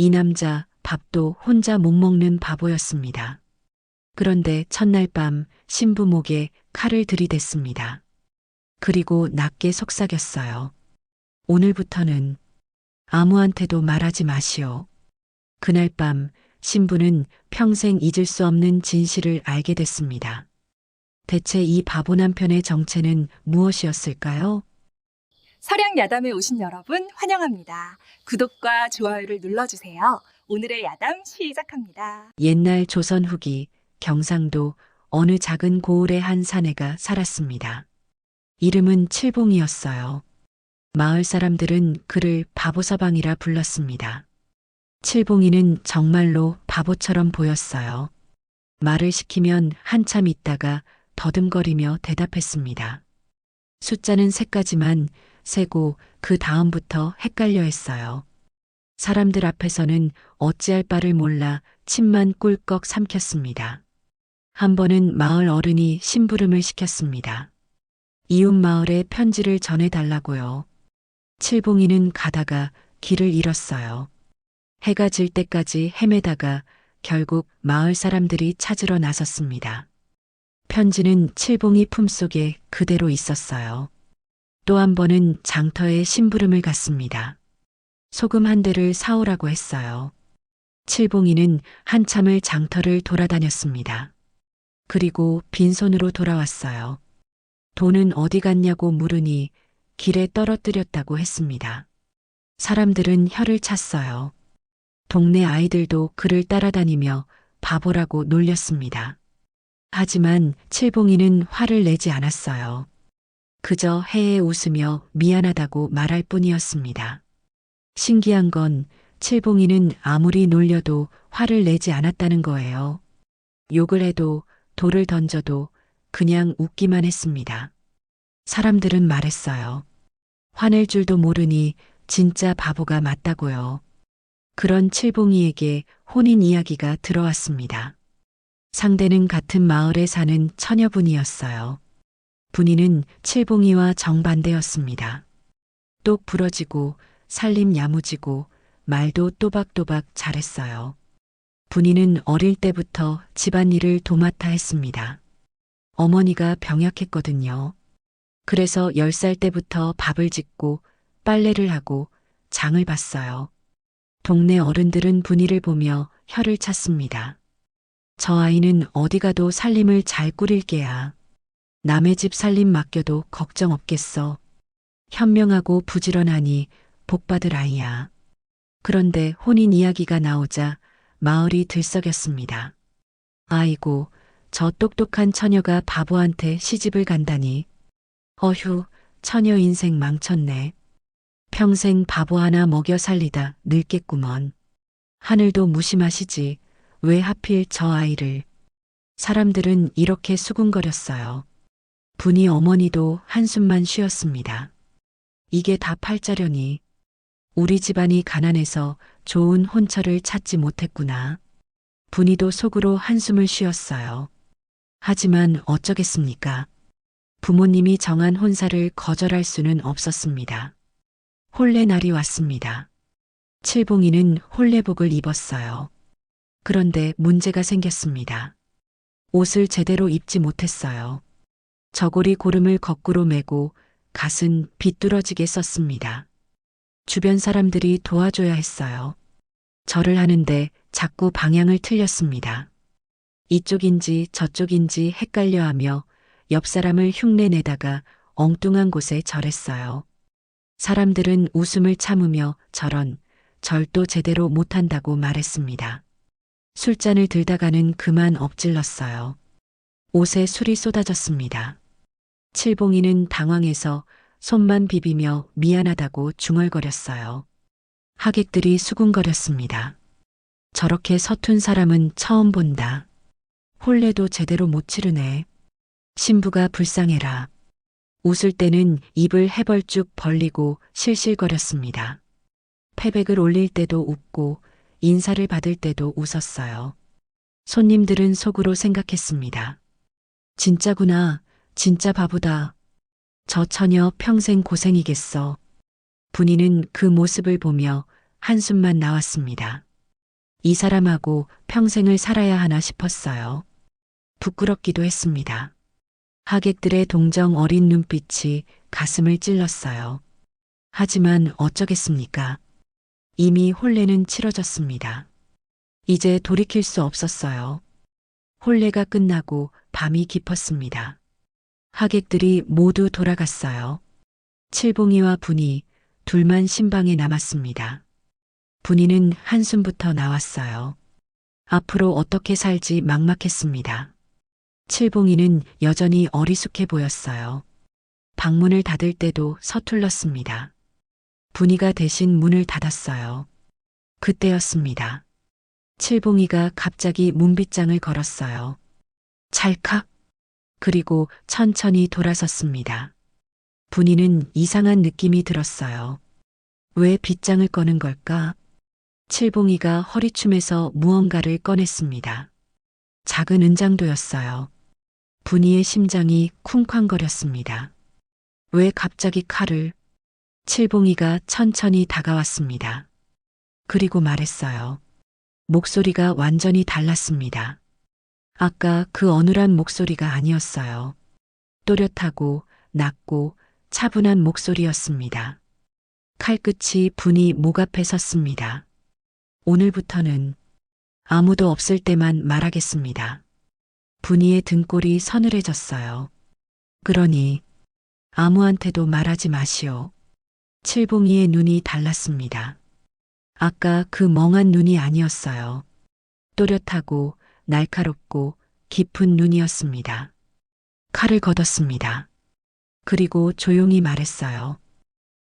이 남자 밥도 혼자 못 먹는 바보였습니다. 그런데 첫날 밤 신부 목에 칼을 들이댔습니다. 그리고 낮게 속삭였어요. 오늘부터는 아무한테도 말하지 마시오. 그날 밤 신부는 평생 잊을 수 없는 진실을 알게 됐습니다. 대체 이 바보 남편의 정체는 무엇이었을까요? 설양 야담에 오신 여러분 환영합니다. 구독과 좋아요를 눌러주세요. 오늘의 야담 시작합니다. 옛날 조선 후기 경상도 어느 작은 고을의 한 사내가 살았습니다. 이름은 칠봉이었어요. 마을 사람들은 그를 바보서방이라 불렀습니다. 칠봉이는 정말로 바보처럼 보였어요. 말을 시키면 한참 있다가 더듬거리며 대답했습니다. 숫자는 세 가지만 세고 그 다음부터 헷갈려 했어요. 사람들 앞에서는 어찌할 바를 몰라 침만 꿀꺽 삼켰습니다. 한 번은 마을 어른이 심부름을 시켰습니다. 이웃 마을에 편지를 전해달라고요. 칠봉이는 가다가 길을 잃었어요. 해가 질 때까지 헤매다가 결국 마을 사람들이 찾으러 나섰습니다. 편지는 칠봉이 품속에 그대로 있었어요. 또 한 번은 장터에 심부름을 갔습니다. 소금 한 대를 사오라고 했어요. 칠봉이는 한참을 장터를 돌아다녔습니다. 그리고 빈손으로 돌아왔어요. 돈은 어디 갔냐고 물으니 길에 떨어뜨렸다고 했습니다. 사람들은 혀를 찼어요. 동네 아이들도 그를 따라다니며 바보라고 놀렸습니다. 하지만 칠봉이는 화를 내지 않았어요. 그저 해에 웃으며 미안하다고 말할 뿐이었습니다. 신기한 건 칠봉이는 아무리 놀려도 화를 내지 않았다는 거예요. 욕을 해도 돌을 던져도 그냥 웃기만 했습니다. 사람들은 말했어요. 화낼 줄도 모르니 진짜 바보가 맞다고요. 그런 칠봉이에게 혼인 이야기가 들어왔습니다. 상대는 같은 마을에 사는 처녀분이었어요. 분이는 칠봉이와 정반대였습니다. 똑 부러지고 살림 야무지고 말도 또박또박 잘했어요. 분이는 어릴 때부터 집안일을 도맡아 했습니다. 어머니가 병약했거든요. 그래서 10살 때부터 밥을 짓고 빨래를 하고 장을 봤어요. 동네 어른들은 분이를 보며 혀를 찼습니다. 저 아이는 어디 가도 살림을 잘 꾸릴 게야. 남의 집 살림 맡겨도 걱정 없겠어. 현명하고 부지런하니 복받을 아이야. 그런데 혼인 이야기가 나오자 마을이 들썩였습니다. 아이고, 저 똑똑한 처녀가 바보한테 시집을 간다니. 어휴, 처녀 인생 망쳤네. 평생 바보 하나 먹여 살리다 늙겠구먼. 하늘도 무심하시지. 왜 하필 저 아이를. 사람들은 이렇게 수군거렸어요. 분이 어머니도 한숨만 쉬었습니다. 이게 다 팔자려니. 우리 집안이 가난해서 좋은 혼처를 찾지 못했구나. 분이도 속으로 한숨을 쉬었어요. 하지만 어쩌겠습니까? 부모님이 정한 혼사를 거절할 수는 없었습니다. 혼례 날이 왔습니다. 칠봉이는 혼례복을 입었어요. 그런데 문제가 생겼습니다. 옷을 제대로 입지 못했어요. 저고리 고름을 거꾸로 메고 갓은 비뚤어지게 썼습니다. 주변 사람들이 도와줘야 했어요. 절을 하는데 자꾸 방향을 틀렸습니다. 이쪽인지 저쪽인지 헷갈려 하며 옆 사람을 흉내 내다가 엉뚱한 곳에 절했어요. 사람들은 웃음을 참으며 저런 절도 제대로 못한다고 말했습니다. 술잔을 들다가는 그만 엎질렀어요. 옷에 술이 쏟아졌습니다. 칠봉이는 당황해서 손만 비비며 미안하다고 중얼거렸어요. 하객들이 수군거렸습니다. 저렇게 서툰 사람은 처음 본다. 혼례도 제대로 못 치르네. 신부가 불쌍해라. 웃을 때는 입을 해벌쭉 벌리고 실실거렸습니다. 패백을 올릴 때도 웃고 인사를 받을 때도 웃었어요. 손님들은 속으로 생각했습니다. 진짜구나. 진짜 바보다. 저 처녀 평생 고생이겠어. 분이는 그 모습을 보며 한숨만 나왔습니다. 이 사람하고 평생을 살아야 하나 싶었어요. 부끄럽기도 했습니다. 하객들의 동정 어린 눈빛이 가슴을 찔렀어요. 하지만 어쩌겠습니까? 이미 혼례는 치러졌습니다. 이제 돌이킬 수 없었어요. 혼례가 끝나고 밤이 깊었습니다. 하객들이 모두 돌아갔어요. 칠봉이와 분이 둘만 신방에 남았습니다. 분이는 한숨부터 나왔어요. 앞으로 어떻게 살지 막막했습니다. 칠봉이는 여전히 어리숙해 보였어요. 방문을 닫을 때도 서툴렀습니다. 분이가 대신 문을 닫았어요. 그때였습니다. 칠봉이가 갑자기 문빗장을 걸었어요. 찰칵. 그리고 천천히 돌아섰습니다. 분이는 이상한 느낌이 들었어요. 왜 빗장을 꺼는 걸까? 칠봉이가 허리춤에서 무언가를 꺼냈습니다. 작은 은장도였어요. 분이의 심장이 쿵쾅거렸습니다. 왜 갑자기 칼을? 칠봉이가 천천히 다가왔습니다. 그리고 말했어요. 목소리가 완전히 달랐습니다. 아까 그 어눌한 목소리가 아니었어요. 또렷하고 낮고 차분한 목소리였습니다. 칼끝이 분이 목 앞에 섰습니다. 오늘부터는 아무도 없을 때만 말하겠습니다. 분이의 등골이 서늘해졌어요. 그러니 아무한테도 말하지 마시오. 칠봉이의 눈이 달랐습니다. 아까 그 멍한 눈이 아니었어요. 또렷하고 날카롭고 깊은 눈이었습니다. 칼을 걷었습니다. 그리고 조용히 말했어요.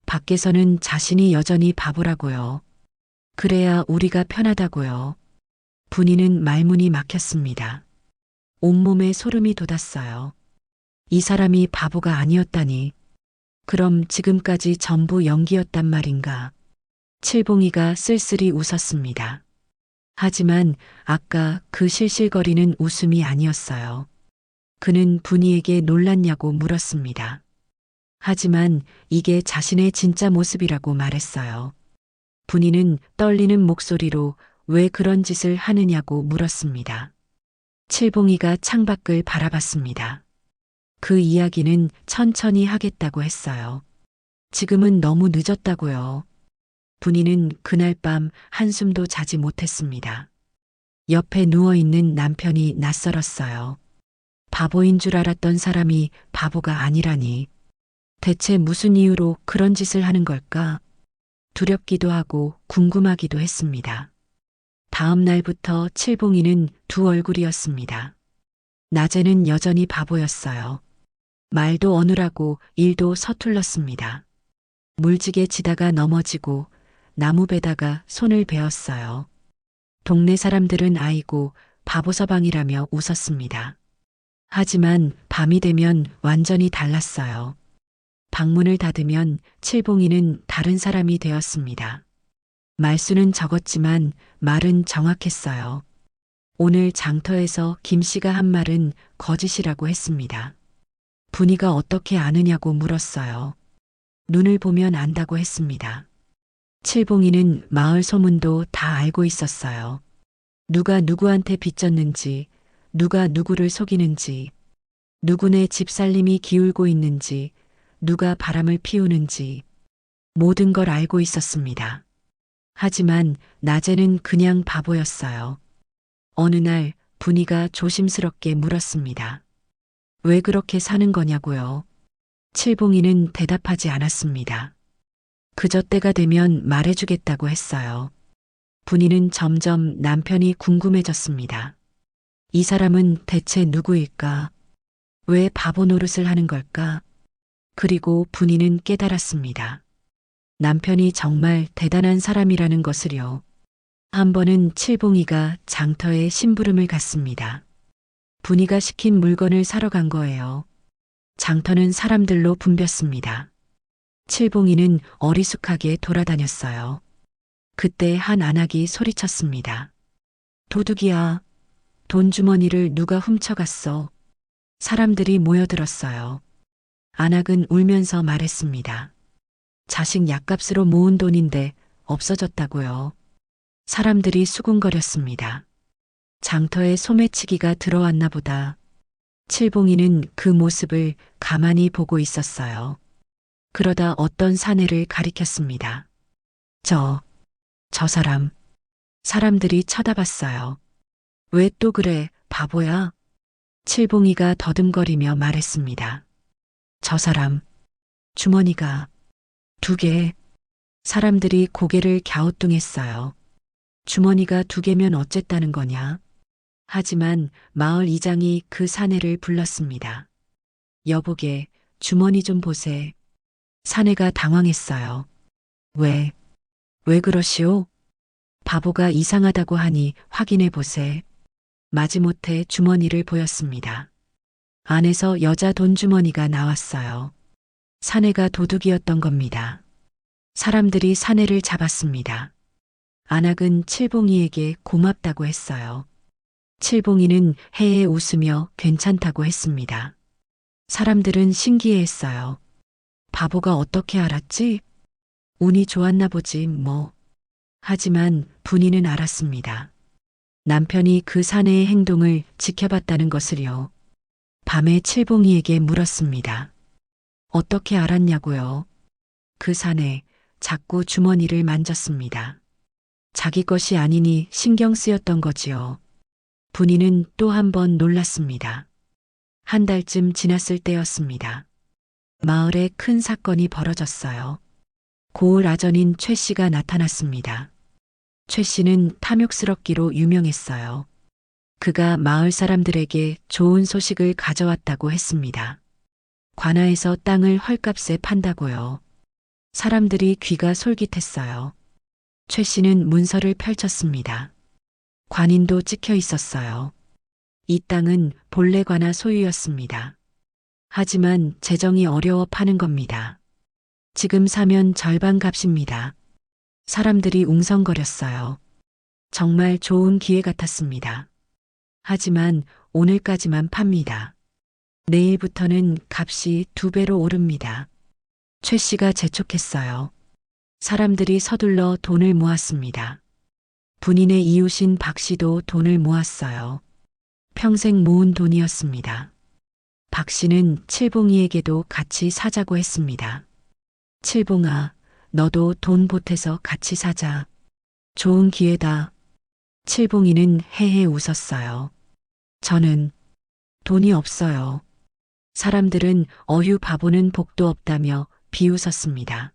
밖에서는 자신이 여전히 바보라고요. 그래야 우리가 편하다고요. 분이는 말문이 막혔습니다. 온몸에 소름이 돋았어요. 이 사람이 바보가 아니었다니. 그럼 지금까지 전부 연기였단 말인가. 칠봉이가 쓸쓸히 웃었습니다. 하지만 아까 그 실실거리는 웃음이 아니었어요. 그는 분이에게 놀랐냐고 물었습니다. 하지만 이게 자신의 진짜 모습이라고 말했어요. 분이는 떨리는 목소리로 왜 그런 짓을 하느냐고 물었습니다. 칠봉이가 창밖을 바라봤습니다. 그 이야기는 천천히 하겠다고 했어요. 지금은 너무 늦었다고요. 분이는 그날 밤 한숨도 자지 못했습니다. 옆에 누워있는 남편이 낯설었어요. 바보인 줄 알았던 사람이 바보가 아니라니. 대체 무슨 이유로 그런 짓을 하는 걸까? 두렵기도 하고 궁금하기도 했습니다. 다음 날부터 칠봉이는 두 얼굴이었습니다. 낮에는 여전히 바보였어요. 말도 어눌하고 일도 서툴렀습니다. 물지개 치다가 넘어지고 나무 베다가 손을 베었어요. 동네 사람들은 아이고 바보 서방이라며 웃었습니다. 하지만 밤이 되면 완전히 달랐어요. 방문을 닫으면 칠봉이는 다른 사람이 되었습니다. 말수는 적었지만 말은 정확했어요. 오늘 장터에서 김 씨가 한 말은 거짓이라고 했습니다. 분이가 어떻게 아느냐고 물었어요. 눈을 보면 안다고 했습니다. 칠봉이는 마을 소문도 다 알고 있었어요. 누가 누구한테 빚졌는지, 누가 누구를 속이는지, 누구네 집 살림이 기울고 있는지, 누가 바람을 피우는지, 모든 걸 알고 있었습니다. 하지만 낮에는 그냥 바보였어요. 어느 날 분이가 조심스럽게 물었습니다. 왜 그렇게 사는 거냐고요? 칠봉이는 대답하지 않았습니다. 그저 때가 되면 말해주겠다고 했어요. 분이는 점점 남편이 궁금해졌습니다. 이 사람은 대체 누구일까? 왜 바보 노릇을 하는 걸까? 그리고 분이는 깨달았습니다. 남편이 정말 대단한 사람이라는 것을요. 한 번은 칠봉이가 장터에 심부름을 갔습니다. 분이가 시킨 물건을 사러 간 거예요. 장터는 사람들로 붐볐습니다. 칠봉이는 어리숙하게 돌아다녔어요. 그때 한 안악이 소리쳤습니다. 도둑이야. 돈 주머니를 누가 훔쳐갔어. 사람들이 모여들었어요. 안악은 울면서 말했습니다. 자식 약값으로 모은 돈인데 없어졌다고요. 사람들이 수군거렸습니다. 장터에 소매치기가 들어왔나 보다. 칠봉이는 그 모습을 가만히 보고 있었어요. 그러다 어떤 사내를 가리켰습니다. 저, 저 사람. 사람들이 쳐다봤어요. 왜 또 그래, 바보야? 칠봉이가 더듬거리며 말했습니다. 저 사람, 주머니가 두 개. 사람들이 고개를 갸우뚱했어요. 주머니가 두 개면 어쨌다는 거냐? 하지만 마을 이장이 그 사내를 불렀습니다. 여보게, 주머니 좀 보세. 사내가 당황했어요. 왜, 왜 그러시오? 바보가 이상하다고 하니 확인해 보세. 마지못해 주머니를 보였습니다. 안에서 여자 돈 주머니가 나왔어요. 사내가 도둑이었던 겁니다. 사람들이 사내를 잡았습니다. 안악은 칠봉이에게 고맙다고 했어요. 칠봉이는 해에 웃으며 괜찮다고 했습니다. 사람들은 신기해했어요. 바보가 어떻게 알았지? 운이 좋았나 보지, 뭐. 하지만 분이는 알았습니다. 남편이 그 사내의 행동을 지켜봤다는 것을요. 밤에 칠봉이에게 물었습니다. 어떻게 알았냐고요? 그 사내 자꾸 주머니를 만졌습니다. 자기 것이 아니니 신경 쓰였던 거지요. 분이는 또 한 번 놀랐습니다. 한 달쯤 지났을 때였습니다. 마을에 큰 사건이 벌어졌어요. 고을 아전인 최 씨가 나타났습니다. 최 씨는 탐욕스럽기로 유명했어요. 그가 마을 사람들에게 좋은 소식을 가져왔다고 했습니다. 관아에서 땅을 헐값에 판다고요. 사람들이 귀가 솔깃했어요. 최 씨는 문서를 펼쳤습니다. 관인도 찍혀 있었어요. 이 땅은 본래 관아 소유였습니다. 하지만 재정이 어려워 파는 겁니다. 지금 사면 절반 값입니다. 사람들이 웅성거렸어요. 정말 좋은 기회 같았습니다. 하지만 오늘까지만 팝니다. 내일부터는 값이 두 배로 오릅니다. 최 씨가 재촉했어요. 사람들이 서둘러 돈을 모았습니다. 분인의 이웃인 박 씨도 돈을 모았어요. 평생 모은 돈이었습니다. 박 씨는 칠봉이에게도 같이 사자고 했습니다. 칠봉아, 너도 돈 보태서 같이 사자. 좋은 기회다. 칠봉이는 해해 웃었어요. 저는 돈이 없어요. 사람들은 어휴 바보는 복도 없다며 비웃었습니다.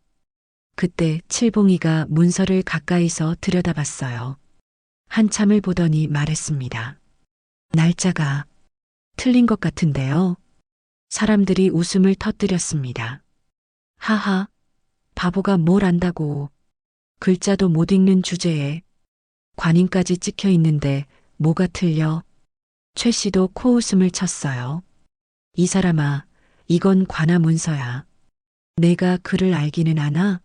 그때 칠봉이가 문서를 가까이서 들여다봤어요. 한참을 보더니 말했습니다. 날짜가 틀린 것 같은데요. 사람들이 웃음을 터뜨렸습니다. 하하, 바보가 뭘 안다고. 글자도 못 읽는 주제에 관인까지 찍혀 있는데 뭐가 틀려. 최 씨도 코웃음을 쳤어요. 이 사람아, 이건 관아 문서야. 내가 글을 알기는 아나?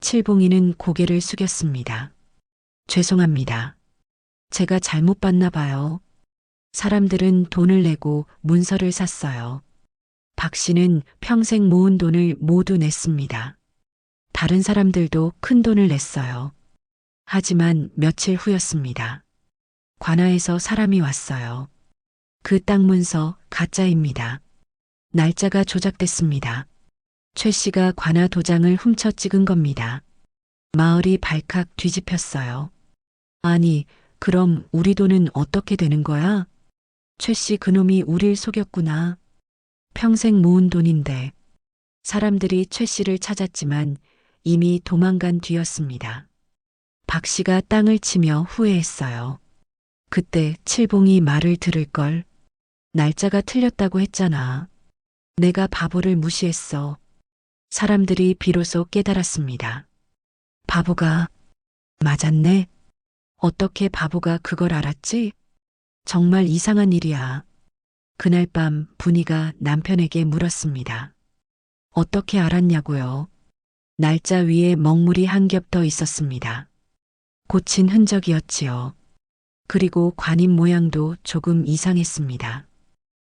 칠봉이는 고개를 숙였습니다. 죄송합니다. 제가 잘못 봤나 봐요. 사람들은 돈을 내고 문서를 샀어요. 박 씨는 평생 모은 돈을 모두 냈습니다. 다른 사람들도 큰 돈을 냈어요. 하지만 며칠 후였습니다. 관아에서 사람이 왔어요. 그 땅 문서 가짜입니다. 날짜가 조작됐습니다. 최 씨가 관아 도장을 훔쳐 찍은 겁니다. 마을이 발칵 뒤집혔어요. 아니, 그럼 우리 돈은 어떻게 되는 거야? 최 씨 그놈이 우릴 속였구나. 평생 모은 돈인데. 사람들이 최 씨를 찾았지만 이미 도망간 뒤였습니다. 박 씨가 땅을 치며 후회했어요. 그때 칠봉이 말을 들을 걸. 날짜가 틀렸다고 했잖아. 내가 바보를 무시했어. 사람들이 비로소 깨달았습니다. 바보가 맞았네. 어떻게 바보가 그걸 알았지? 정말 이상한 일이야. 그날 밤 분이가 남편에게 물었습니다. 어떻게 알았냐고요? 날짜 위에 먹물이 한 겹 더 있었습니다. 고친 흔적이었지요. 그리고 관인 모양도 조금 이상했습니다.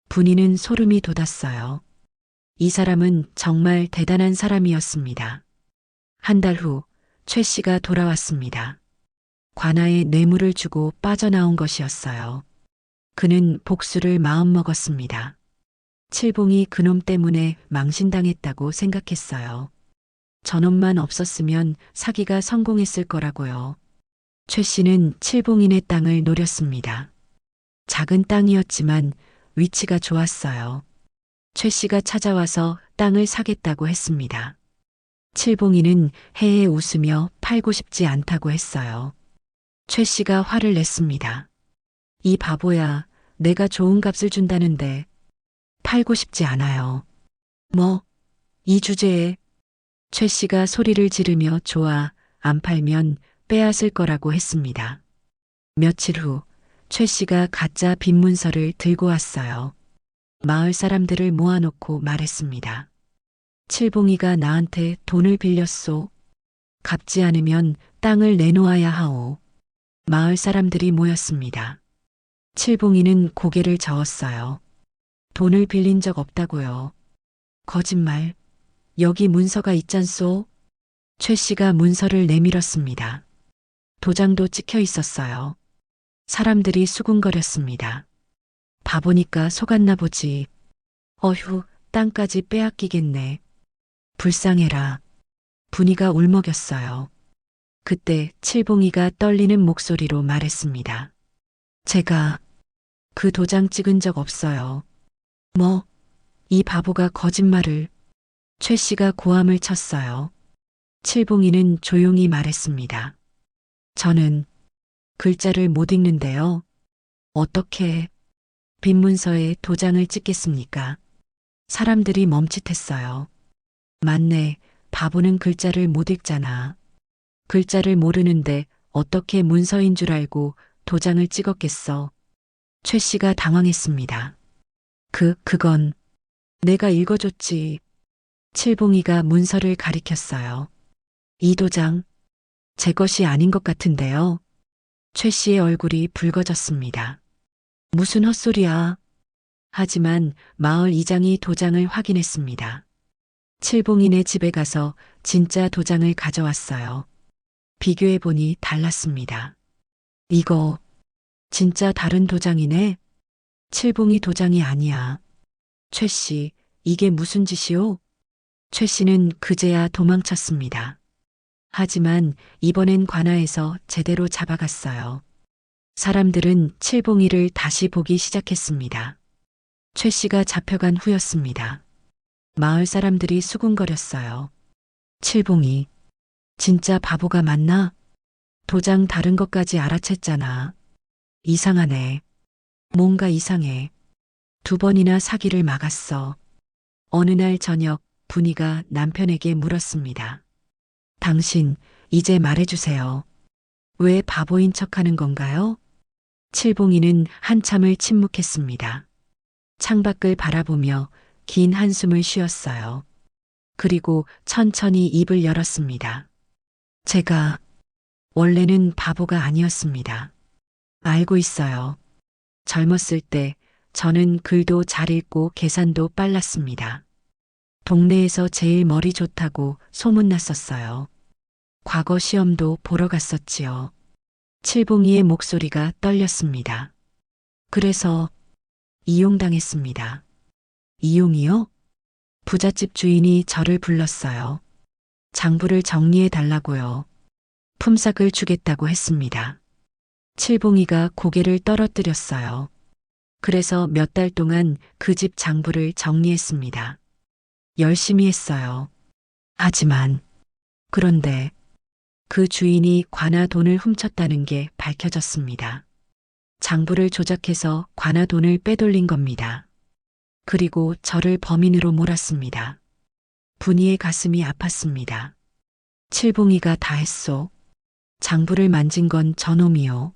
분이는 소름이 돋았어요. 이 사람은 정말 대단한 사람이었습니다. 한 달 후, 최 씨가 돌아왔습니다. 관아에 뇌물을 주고 빠져나온 것이었어요. 그는 복수를 마음먹었습니다. 칠봉이 그놈 때문에 망신당했다고 생각했어요. 저놈만 없었으면 사기가 성공했을 거라고요. 최 씨는 칠봉인의 땅을 노렸습니다. 작은 땅이었지만 위치가 좋았어요. 최 씨가 찾아와서 땅을 사겠다고 했습니다. 칠봉이는 해에 웃으며 팔고 싶지 않다고 했어요. 최 씨가 화를 냈습니다. 이 바보야, 내가 좋은 값을 준다는데 팔고 싶지 않아요. 뭐, 이 주제에 최 씨가 소리를 지르며 좋아, 안 팔면 빼앗을 거라고 했습니다. 며칠 후, 최 씨가 가짜 빈문서를 들고 왔어요. 마을 사람들을 모아놓고 말했습니다. 칠봉이가 나한테 돈을 빌렸소. 갚지 않으면 땅을 내놓아야 하오. 마을 사람들이 모였습니다. 칠봉이는 고개를 저었어요. 돈을 빌린 적 없다고요. 거짓말. 여기 문서가 있잖소. 최 씨가 문서를 내밀었습니다. 도장도 찍혀 있었어요. 사람들이 수군거렸습니다. 바보니까 속았나 보지. 어휴, 땅까지 빼앗기겠네. 불쌍해라. 분이가 울먹였어요. 그때 칠봉이가 떨리는 목소리로 말했습니다. 제가 그 도장 찍은 적 없어요. 뭐, 이 바보가 거짓말을. 최 씨가 고함을 쳤어요. 칠봉이는 조용히 말했습니다. 저는 글자를 못 읽는데요. 어떻게 빈 문서에 도장을 찍겠습니까? 사람들이 멈칫했어요. 맞네, 바보는 글자를 못 읽잖아. 글자를 모르는데 어떻게 문서인 줄 알고 도장을 찍었겠어. 최 씨가 당황했습니다. 그, 그건 내가 읽어줬지. 칠봉이가 문서를 가리켰어요. 이 도장, 제 것이 아닌 것 같은데요. 최 씨의 얼굴이 붉어졌습니다. 무슨 헛소리야. 하지만 마을 이장이 도장을 확인했습니다. 칠봉이네 집에 가서 진짜 도장을 가져왔어요. 비교해 보니 달랐습니다. 이거 진짜 다른 도장이네? 칠봉이 도장이 아니야. 최 씨, 이게 무슨 짓이오? 최 씨는 그제야 도망쳤습니다. 하지만 이번엔 관아에서 제대로 잡아갔어요. 사람들은 칠봉이를 다시 보기 시작했습니다. 최 씨가 잡혀간 후였습니다. 마을 사람들이 수군거렸어요. 칠봉이, 진짜 바보가 맞나? 도장 다른 것까지 알아챘잖아. 이상하네. 뭔가 이상해. 두 번이나 사기를 막았어. 어느 날 저녁 분이가 남편에게 물었습니다. 당신, 이제 말해주세요. 왜 바보인 척 하는 건가요? 칠봉이는 한참을 침묵했습니다. 창밖을 바라보며 긴 한숨을 쉬었어요. 그리고 천천히 입을 열었습니다. 제가 원래는 바보가 아니었습니다. 알고 있어요. 젊었을 때 저는 글도 잘 읽고 계산도 빨랐습니다. 동네에서 제일 머리 좋다고 소문났었어요. 과거 시험도 보러 갔었지요. 칠봉이의 목소리가 떨렸습니다. 그래서 이용당했습니다. 이용이요? 부잣집 주인이 저를 불렀어요. 장부를 정리해 달라고요. 품삯을 주겠다고 했습니다. 칠봉이가 고개를 떨어뜨렸어요. 그래서 몇 달 동안 그 집 장부를 정리했습니다. 열심히 했어요. 하지만, 그런데 그 주인이 관아 돈을 훔쳤다는 게 밝혀졌습니다. 장부를 조작해서 관아 돈을 빼돌린 겁니다. 그리고 저를 범인으로 몰았습니다. 분이의 가슴이 아팠습니다. 칠봉이가 다 했소. 장부를 만진 건 저놈이요.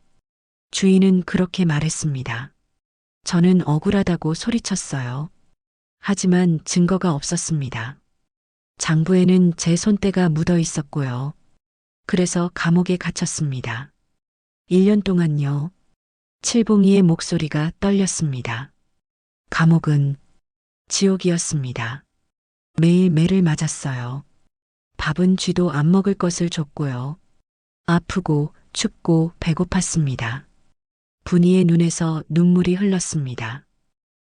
주인은 그렇게 말했습니다. 저는 억울하다고 소리쳤어요. 하지만 증거가 없었습니다. 장부에는 제 손때가 묻어 있었고요. 그래서 감옥에 갇혔습니다. 1년 동안요. 칠봉이의 목소리가 떨렸습니다. 감옥은 지옥이었습니다. 매일 매를 맞았어요. 밥은 쥐도 안 먹을 것을 줬고요. 아프고 춥고 배고팠습니다. 분이의 눈에서 눈물이 흘렀습니다.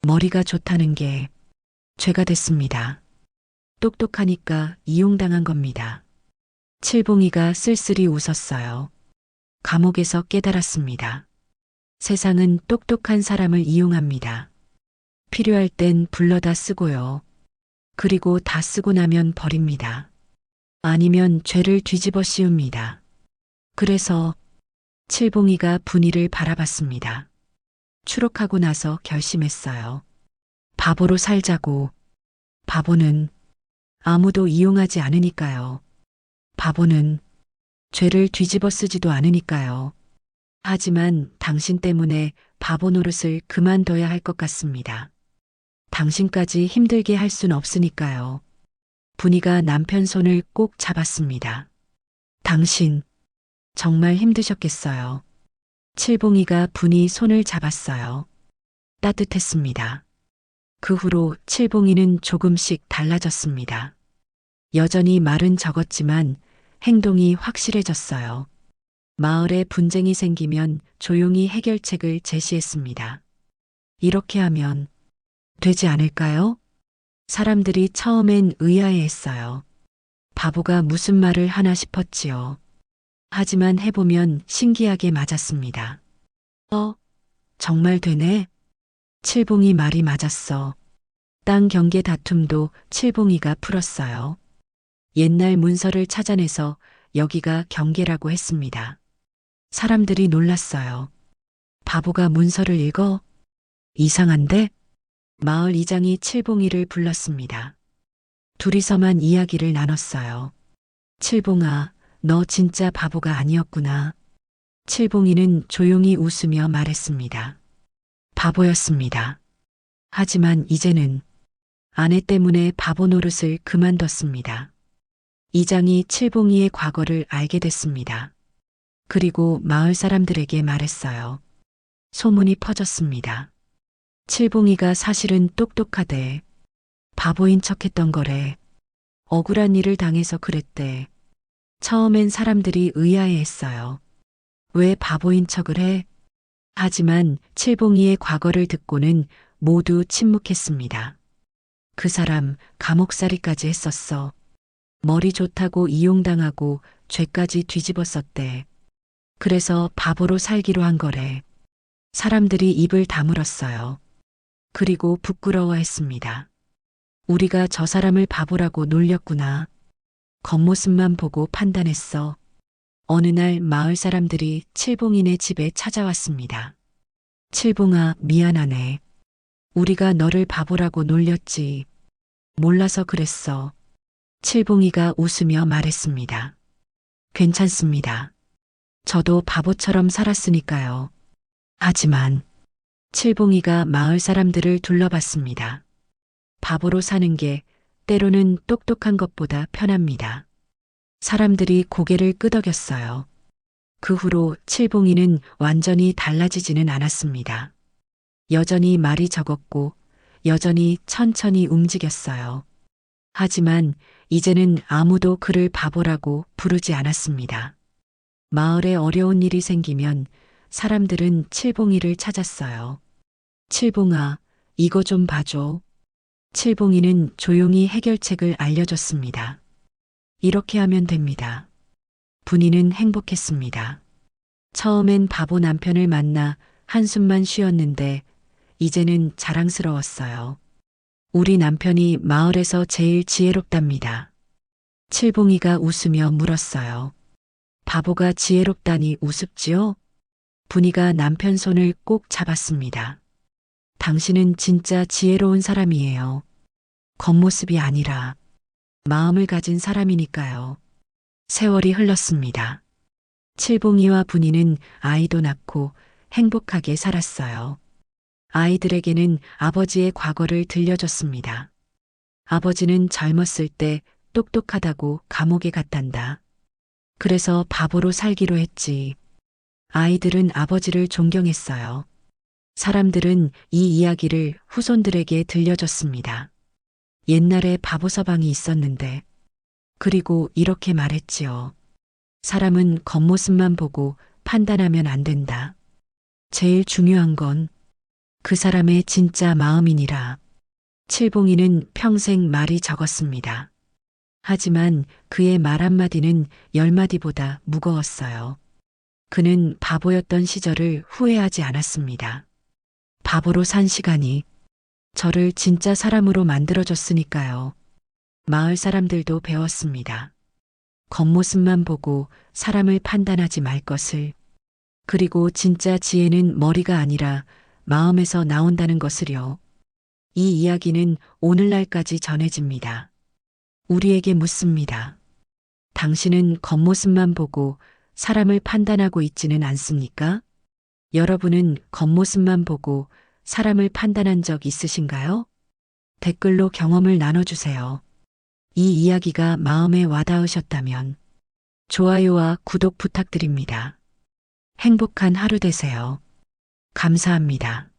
머리가 좋다는 게 죄가 됐습니다. 똑똑하니까 이용당한 겁니다. 칠봉이가 쓸쓸히 웃었어요. 감옥에서 깨달았습니다. 세상은 똑똑한 사람을 이용합니다. 필요할 땐 불러다 쓰고요. 그리고 다 쓰고 나면 버립니다. 아니면 죄를 뒤집어 씌웁니다. 그래서 칠봉이가 분이를 바라봤습니다. 추록하고 나서 결심했어요. 바보로 살자고. 바보는 아무도 이용하지 않으니까요. 바보는 죄를 뒤집어 쓰지도 않으니까요. 하지만 당신 때문에 바보 노릇을 그만둬야 할 것 같습니다. 당신까지 힘들게 할 순 없으니까요. 분이가 남편 손을 꼭 잡았습니다. 당신, 정말 힘드셨겠어요. 칠봉이가 분이 손을 잡았어요. 따뜻했습니다. 그 후로 칠봉이는 조금씩 달라졌습니다. 여전히 말은 적었지만 행동이 확실해졌어요. 마을에 분쟁이 생기면 조용히 해결책을 제시했습니다. 이렇게 하면 되지 않을까요? 사람들이 처음엔 의아해 했어요. 바보가 무슨 말을 하나 싶었지요. 하지만 해보면 신기하게 맞았습니다. 어, 정말 되네? 칠봉이 말이 맞았어. 땅 경계 다툼도 칠봉이가 풀었어요. 옛날 문서를 찾아내서 여기가 경계라고 했습니다. 사람들이 놀랐어요. 바보가 문서를 읽어? 이상한데? 마을 이장이 칠봉이를 불렀습니다. 둘이서만 이야기를 나눴어요. 칠봉아, 너 진짜 바보가 아니었구나. 칠봉이는 조용히 웃으며 말했습니다. 바보였습니다. 하지만 이제는 아내 때문에 바보 노릇을 그만뒀습니다. 이장이 칠봉이의 과거를 알게 됐습니다. 그리고 마을 사람들에게 말했어요. 소문이 퍼졌습니다. 칠봉이가 사실은 똑똑하대. 바보인 척했던 거래. 억울한 일을 당해서 그랬대. 처음엔 사람들이 의아해 했어요. 왜 바보인 척을 해? 하지만 칠봉이의 과거를 듣고는 모두 침묵했습니다. 그 사람 감옥살이까지 했었어. 머리 좋다고 이용당하고 죄까지 뒤집었었대. 그래서 바보로 살기로 한 거래. 사람들이 입을 다물었어요. 그리고 부끄러워했습니다. 우리가 저 사람을 바보라고 놀렸구나. 겉모습만 보고 판단했어. 어느 날 마을 사람들이 칠봉이네 집에 찾아왔습니다. 칠봉아, 미안하네. 우리가 너를 바보라고 놀렸지. 몰라서 그랬어. 칠봉이가 웃으며 말했습니다. 괜찮습니다. 저도 바보처럼 살았으니까요. 하지만 칠봉이가 마을 사람들을 둘러봤습니다. 바보로 사는 게 때로는 똑똑한 것보다 편합니다. 사람들이 고개를 끄덕였어요. 그 후로 칠봉이는 완전히 달라지지는 않았습니다. 여전히 말이 적었고 여전히 천천히 움직였어요. 하지만 이제는 아무도 그를 바보라고 부르지 않았습니다. 마을에 어려운 일이 생기면 사람들은 칠봉이를 찾았어요. 칠봉아, 이거 좀 봐줘. 칠봉이는 조용히 해결책을 알려줬습니다. 이렇게 하면 됩니다. 분이는 행복했습니다. 처음엔 바보 남편을 만나 한숨만 쉬었는데 이제는 자랑스러웠어요. 우리 남편이 마을에서 제일 지혜롭답니다. 칠봉이가 웃으며 물었어요. 바보가 지혜롭다니 우습지요? 분이가 남편 손을 꼭 잡았습니다. 당신은 진짜 지혜로운 사람이에요. 겉모습이 아니라 마음을 가진 사람이니까요. 세월이 흘렀습니다. 칠봉이와 분이는 아이도 낳고 행복하게 살았어요. 아이들에게는 아버지의 과거를 들려줬습니다. 아버지는 젊었을 때 똑똑하다고 감옥에 갔단다. 그래서 바보로 살기로 했지. 아이들은 아버지를 존경했어요. 사람들은 이 이야기를 후손들에게 들려줬습니다. 옛날에 바보 서방이 있었는데, 그리고 이렇게 말했지요. 사람은 겉모습만 보고 판단하면 안 된다. 제일 중요한 건 그 사람의 진짜 마음이니라. 칠봉이는 평생 말이 적었습니다. 하지만 그의 말 한마디는 열 마디보다 무거웠어요. 그는 바보였던 시절을 후회하지 않았습니다. 바보로 산 시간이 저를 진짜 사람으로 만들어줬으니까요. 마을 사람들도 배웠습니다. 겉모습만 보고 사람을 판단하지 말 것을. 그리고 진짜 지혜는 머리가 아니라 마음에서 나온다는 것을요. 이 이야기는 오늘날까지 전해집니다. 우리에게 묻습니다. 당신은 겉모습만 보고 사람을 판단하고 있지는 않습니까? 여러분은 겉모습만 보고 사람을 판단한 적 있으신가요? 댓글로 경험을 나눠주세요. 이 이야기가 마음에 와닿으셨다면 좋아요와 구독 부탁드립니다. 행복한 하루 되세요. 감사합니다.